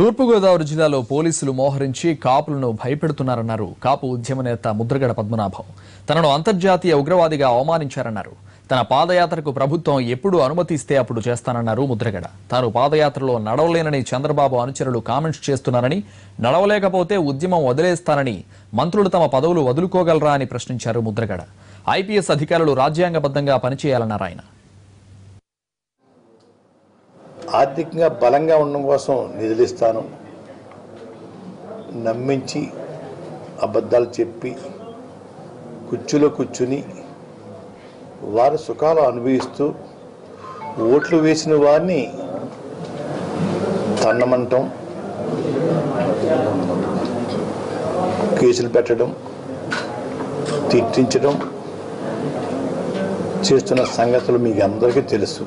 తూర్పుగోదావరి జిల్లాలో పోలీసులు మోహరించి కాపులను భయపెడుతున్నారన్నారు. కాపు ఉద్యమ నేత ముద్రగడ పద్మనాభం. తనను అంతర్జాతీయ ఉగ్రవాదిగా అవమానించారన్నారు. తన పాదయాత్రకు ప్రభుత్వం ఎప్పుడు అనుమతిస్తే అప్పుడు చేస్తానన్నారు ముద్రగడ. తాను పాదయాత్రలో నడవలేనని చంద్రబాబు అనుచరులు కామెంట్స్ చేస్తున్నారని నడవలేకపోతే ఉద్యమం వదిలేస్తానని మంత్రులు తమ పదవులు వదులుకోగలరా అని ప్రశ్నించారు ముద్రగడ. ఐపీఎస్ అధికారులు రాజ్యాంగబద్ధంగా పనిచేయాలన్నారు ఆయన. ఆర్థికంగా బలంగా ఉండడం కోసం నిధులు ఇస్తాను నమ్మించి అబద్ధాలు చెప్పి కుర్చీలో కూర్చుని వారి సుఖాలు అనుభవిస్తూ ఓట్లు వేసిన వారిని తన్నమంటం కేసులు పెట్టడం తిట్టించడం చేస్తున్న సంగతులు మీకు అందరికీ తెలుసు.